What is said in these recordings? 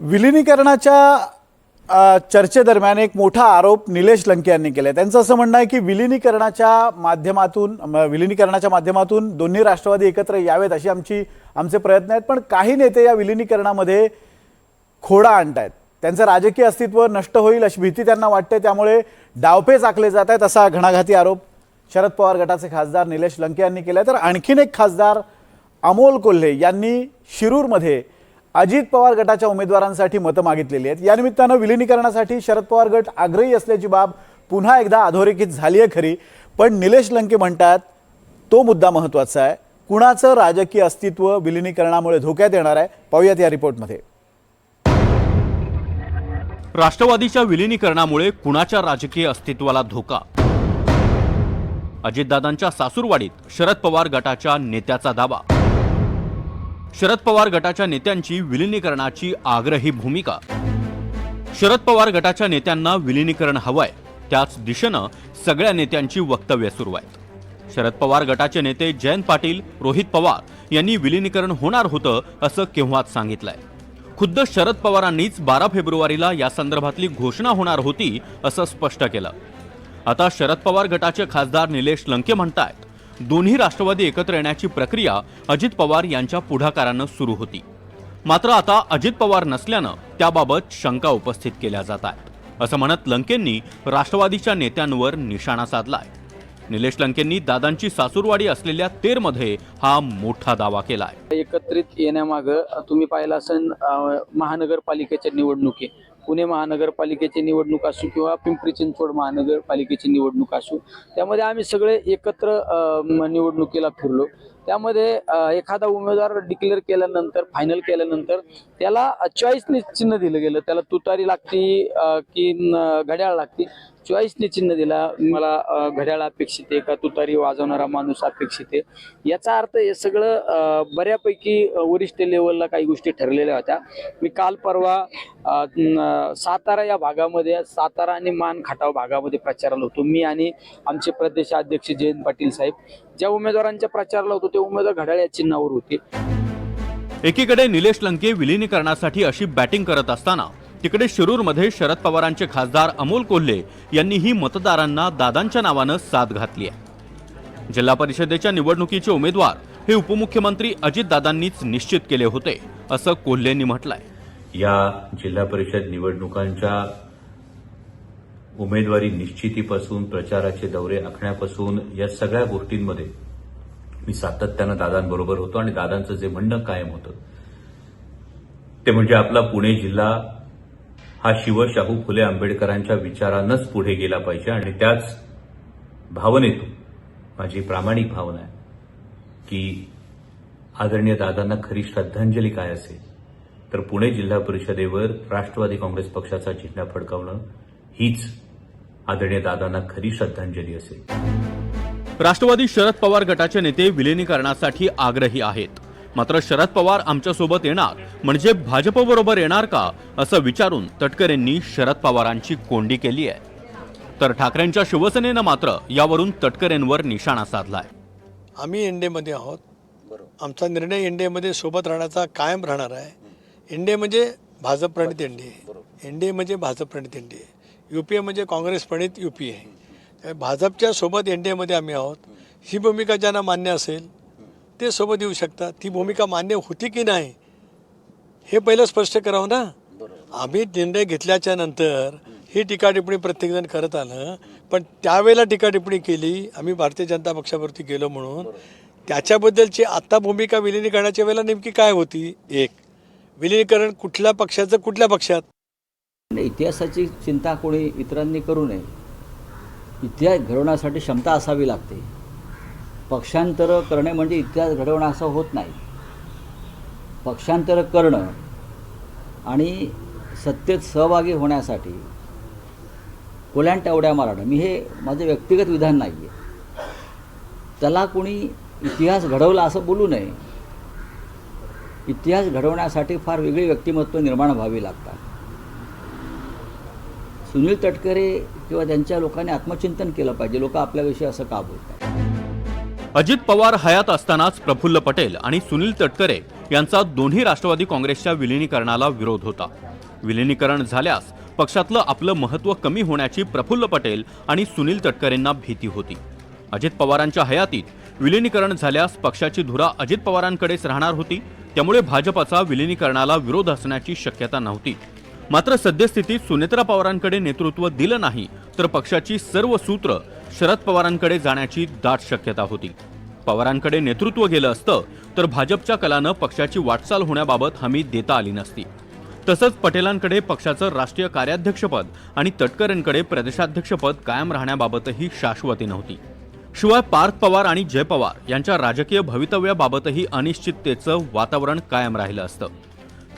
विलिनीकरणाच्या चर्चेदरम्यान एक मोठा आरोप निलेश लंके यांनी केला त्यांचं असं म्हणणं आहे की विलिनीकरणाच्या माध्यमातून विलिनीकरणाच्या माध्यमातून दोन्ही राष्ट्रवादी एकत्र यावेत अशी आमची आमचे प्रयत्न आहेत. पण काही नेते या विलिनीकरणामध्ये खोडा आणतायत. त्यांचं राजकीय अस्तित्व नष्ट होईल अशी भीती त्यांना वाटते. त्यामुळे डावपेच आखले जात आहेत असा घणाघाती आरोप शरद पवार गटाचे खासदार निलेश लंके यांनी केला तर आणखीन एक खासदार अमोल कोल्हे यांनी शिरूरमध्ये अजित पवार गटाच्या उमेदवारांसाठी मतं मागितलेली आहेत. या निमित्तानं विलिनीकरणासाठी शरद पवार गट आग्रही असल्याची बाब पुन्हा एकदा अधोरेखित झाली आहे खरी. पण निलेश लंके म्हणतात तो मुद्दा महत्त्वाचा आहे. कुणाचं राजकीय अस्तित्व विलिनीकरणामुळे धोक्यात येणार आहे पाहूयात या रिपोर्टमध्ये. राष्ट्रवादीच्या विलिनीकरणामुळे कुणाच्या राजकीय अस्तित्वाला धोका? अजितदादांच्या सासूरवाडीत शरद पवार गटाच्या नेत्याचा दावा. शरद पवार गटाच्या नेत्यांची विलिनीकरणाची आग्रही भूमिका. शरद पवार गटाच्या नेत्यांना विलिनीकरण हवंय त्याच दिशेनं सगळ्या नेत्यांची वक्तव्य सुरू आहेत. शरद पवार गटाचे नेते जयंत पाटील रोहित पवार यांनी विलिनीकरण होणार होतं असं केव्हाच सांगितलंय. खुद्द शरद पवारांनीच बारा फेब्रुवारीला या संदर्भातली घोषणा होणार होती असं स्पष्ट केलं. आता शरद पवार गटाचे खासदार निलेश लंके म्हणतायत दोन्ही राष्ट्रवादी एकत्र येण्याची प्रक्रिया अजित पवार यांच्या पुढाकारानं सुरू होती. मात्र आता अजित पवार नसल्यानं त्याबाबत शंका उपस्थित केल्या जात आहेत. असं म्हणत लंकेंनी राष्ट्रवादीच्या नेत्यांवर निशाणा साधलाय. निलेश लंकेंनी दादांची सासूरवाडी असलेल्या तेरमध्ये हा मोठा दावा केलाय. एकत्रित येण्यामागं तुम्ही पाहिला असेल महानगरपालिकेच्या निवडणुकी पुणे महानगरपालिकेची निवडणूक असू किंवा पिंपरी चिंचवड महानगरपालिकेची निवडणूक असू त्यामध्ये आम्ही सगळे एकत्र निवडणुकीला फिरलो. त्यामध्ये एखादा उमेदवार डिक्लेअर केल्यानंतर फायनल केल्यानंतर त्याला चॉईसने चिन्ह दिलं गेलं. त्याला तुतारी लागती की घड्याळ लागती. चॉईसने चिन्ह दिला मला घड्याळ अपेक्षित आहे का तुतारी वाजवणारा माणूस अपेक्षित आहे? याचा अर्थ हे सगळं बऱ्यापैकी वरिष्ठ लेवलला काही गोष्टी ठरलेल्या होत्या. मी काल परवा सातारा या भागामध्ये सातारा आणि मान खटाव भागामध्ये प्रचाराला होतो. मी आणि आमचे प्रदेश अध्यक्ष जयंत पाटील साहेब ज्या उमेदवारांच्या प्रचाराला होतो ते उमेदवार घड्याळ या चिन्हावर होते. एकीकडे निलेश लंके विलीनीकरणासाठी अशी बॅटिंग करत असताना तिकडे शिरूरमध्ये शरद पवारांचे खासदार अमोल कोल्हे यांनीही मतदारांना दादांच्या नावानं साथ घातली आहे. जिल्हा परिषदेच्या निवडणुकीचे उमेदवार हे उपमुख्यमंत्री अजितदादांनीच निश्चित केले होते असं कोल्हेंनी म्हटलंय. या जिल्हा परिषद निवडणुकांच्या उमेदवारी निश्चितीपासून प्रचाराचे दौरे आखण्यापासून या सगळ्या गोष्टींमध्ये मी सातत्यानं दादांबरोबर होतो आणि दादांचं जे म्हणणं कायम होतं ते म्हणजे आपला पुणे जिल्हा हा शिवशाहू फुले आंबेडकरांच्या विचारानंच पुढे गेला पाहिजे आणि त्याच भावनेतून माझी प्रामाणिक भावना आहे की आदरणीय दादांना खरी श्रद्धांजली काय असेल तर पुणे जिल्हा परिषदेवर राष्ट्रवादी काँग्रेस पक्षाचा झेंडा फडकावणं हीच आदरणीय दादांना खरी श्रद्धांजली असेल. राष्ट्रवादी शरद पवार गटाचे नेते विलिनीकरणासाठी आग्रही आहेत. मात्र शरद पवार आमच्यासोबत येणार. म्हणजे भाजपबरोबर येणार का? असं विचारून तटकरेंनी शरद पवारांची कोंडी केली आहे. तर ठाकरेंच्या शिवसेनेनं मात्र यावरून तटकरेंवर निशाणा साधलाय. आम्ही एनडीएमध्ये आहोत. आमचा निर्णय एनडीएमध्ये सोबत राहण्याचा कायम राहणार आहे. एनडीए म्हणजे भाजप प्रणित एनडीए एनडीए म्हणजे भाजप प्रणित एनडीए युपीए म्हणजे काँग्रेस प्रणित युपीए ए भाजपच्या सोबत एनडीएमध्ये आम्ही आहोत. ही भूमिका ज्यांना मान्य असेल ते सोबत येऊ शकतात ती भूमिका मान्य होती की नाही हे पहिलं स्पष्ट करावं ना? आम्ही निर्णय घेतल्याच्या नंतर ही टीका टिप्पणी प्रत्येकजण करत आलं पण त्यावेळेला टीका टिप्पणी केली आम्ही भारतीय जनता पक्षावरती गेलो म्हणून. त्याच्याबद्दलची आत्ता भूमिका विलिनीकरणाच्या वेळेला नेमकी काय होती? एक. विलिनीकरण कुठल्या पक्षाचं कुठल्या पक्षात? इतिहासाची चिंता कोणी इतरांनी करू नये. इतिहास घडवण्यासाठी क्षमता असावी लागते. पक्षांतर करणे म्हणजे इतिहास घडवणं असं होत नाही. पक्षांतर करणं आणि सत्तेत सहभागी होण्यासाठी कोल्यांट्या उड्या मारणं. मी हे माझं व्यक्तिगत विधान नाही आहे त्याला कोणी इतिहास घडवला असं बोलू नये. इतिहास घडवण्यासाठी फार वेगळी व्यक्तिमत्व निर्माण व्हावी लागतात. सुनील तटकरे किंवा त्यांच्या लोकांनी आत्मचिंतन केलं पाहिजे. लोक आपल्याविषयी असं का बोलतात? अजित पवार हयात असतानाच प्रफुल्ल पटेल आणि सुनील तटकरे यांचा दोन्ही राष्ट्रवादी काँग्रेसच्या विलिनीकरणाला विरोध होता. विलिनीकरण झाल्यास पक्षातलं आपलं महत्त्व कमी होण्याची प्रफुल्ल पटेल आणि सुनील तटकरेंना भीती होती. अजित पवारांच्या हयातीत विलिनीकरण झाल्यास पक्षाची धुरा अजित पवारांकडेच राहणार होती त्यामुळे भाजपचा विलिनीकरणाला विरोध असण्याची शक्यता नव्हती. मात्र सद्यस्थितीत सुनेत्रा पवारांकडे नेतृत्व दिलं नाही तर पक्षाची सर्व सूत्र शरद पवारांकडे जाण्याची दाट शक्यता होती. पवारांकडे नेतृत्व गेलं असतं तर भाजपच्या कलानं पक्षाची वाटचाल होण्याबाबत हमी देता आली नसती. तसंच पटेलांकडे पक्षाचं राष्ट्रीय कार्याध्यक्षपद आणि तटकरेंकडे प्रदेशाध्यक्षपद कायम राहण्याबाबतही शाश्वती नव्हती. शिवाय पार्थ पवार आणि जय पवार यांच्या राजकीय भवितव्याबाबतही अनिश्चिततेचं वातावरण कायम राहिलं असतं.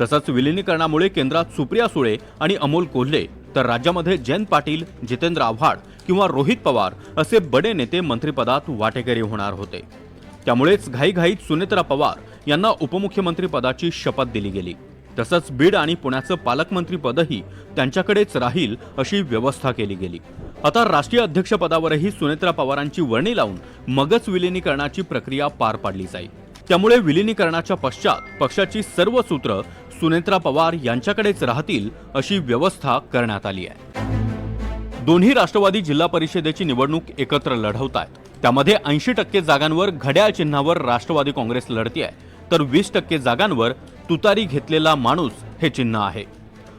तसंच विलिनीकरणामुळे केंद्रात सुप्रिया सुळे आणि अमोल कोल्हे तर राज्यामध्ये जयंत पाटील जितेंद्र आव्हाड किंवा रोहित पवार असे बडे नेते मंत्रिपदात वाटेकरी होणार होते. त्यामुळेच घाईघाईत सुनेत्रा पवार यांना उपमुख्यमंत्रीपदाची शपथ दिली गेली. तसंच बीड आणि पुण्याचं पालकमंत्रीपदही त्यांच्याकडेच राहील अशी व्यवस्था केली गेली. आता राष्ट्रीय अध्यक्षपदावरही सुनेत्रा पवारांची वर्णी लावून मगच विलिनीकरणाची प्रक्रिया पार पाडली जाईल. त्यामुळे विलिनीकरणाच्या पश्चात पक्षाची सर्व सूत्र सुनेत्रा पवार यांच्याकडेच राहतील अशी व्यवस्था करण्यात आली आहे. दोन्ही राष्ट्रवादी जिल्हा परिषदेची निवडणूक एकत्र लढवत आहेत त्यामध्ये ऐंशी टक्के जागांवर घड्याळ चिन्हावर राष्ट्रवादी काँग्रेस लढती आहे तर वीस टक्के जागांवर तुतारी घेतलेला माणूस हे चिन्ह आहे.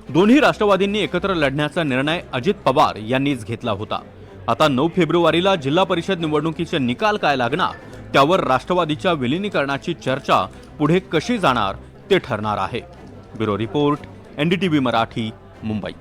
दोन्ही राष्ट्रवादींनी एकत्र लढण्याचा निर्णय अजित पवार यांनीच घेतला होता. आता नऊ फेब्रुवारीला जिल्हा परिषद निवडणुकीचे निकाल काय लागणार त्यावर राष्ट्रवादीच्या विलिनीकरणाची चर्चा पुढे कशी जाणार ते ठरणार आहे. Bureau report NDTV Marathi Mumbai.